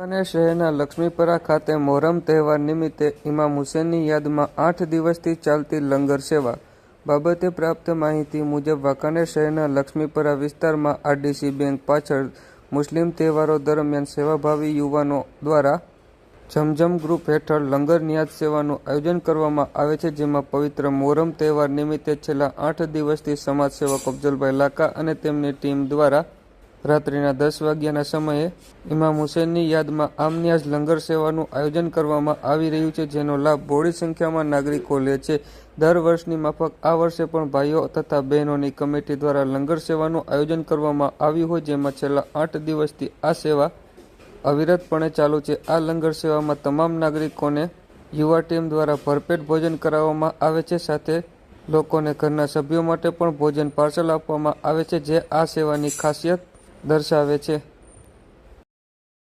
વાંકાનેર શહેરના લક્ષ્મીપરા ખાતે મોહરમ તહેવાર નિમિત્તે ઇમામ હુસેનની યાદમાં આઠ દિવસથી ચાલતી લંગર સેવા બાબતે પ્રાપ્ત માહિતી મુજબ વાંકાનેર શહેરના લક્ષ્મીપરા વિસ્તારમાં આરડીસી બેંક પાછળ મુસ્લિમ તહેવારો દરમિયાન સેવાભાવી યુવાનો દ્વારા જમજમ ગ્રુપ હેઠળ લંગર નિયાત સેવાનું આયોજન કરવામાં આવે છે, જેમાં પવિત્ર મોહરમ તહેવાર નિમિત્તે છેલ્લા આઠ દિવસથી સમાજ સેવક અફજલભાઈ લાકા અને તેમની ટીમ દ્વારા રાત્રિના દસ વાગ્યાના સમયે ઇમામ હુસેનની યાદમાં આમનિયાઝ લંગર સેવાનું આયોજન કરવામાં આવી રહ્યું છે, જેનો લાભ બહોળી સંખ્યામાં નાગરિકો લે છે. દર વર્ષની માફક આ વર્ષે પણ ભાઈઓ તથા બહેનોની કમિટી દ્વારા લંગર સેવાનું આયોજન કરવામાં આવ્યું હોય, જેમાં છેલ્લા આઠ દિવસથી આ સેવા અવિરતપણે ચાલુ છે. આ લંગર સેવામાં તમામ નાગરિકોને યુવા ટીમ દ્વારા ભરપેટ ભોજન કરાવવામાં આવે છે, સાથે લોકોને ઘરના સભ્યો માટે પણ ભોજન પાર્સલ આપવામાં આવે છે, જે આ સેવાની ખાસિયત દર્શાવે છે.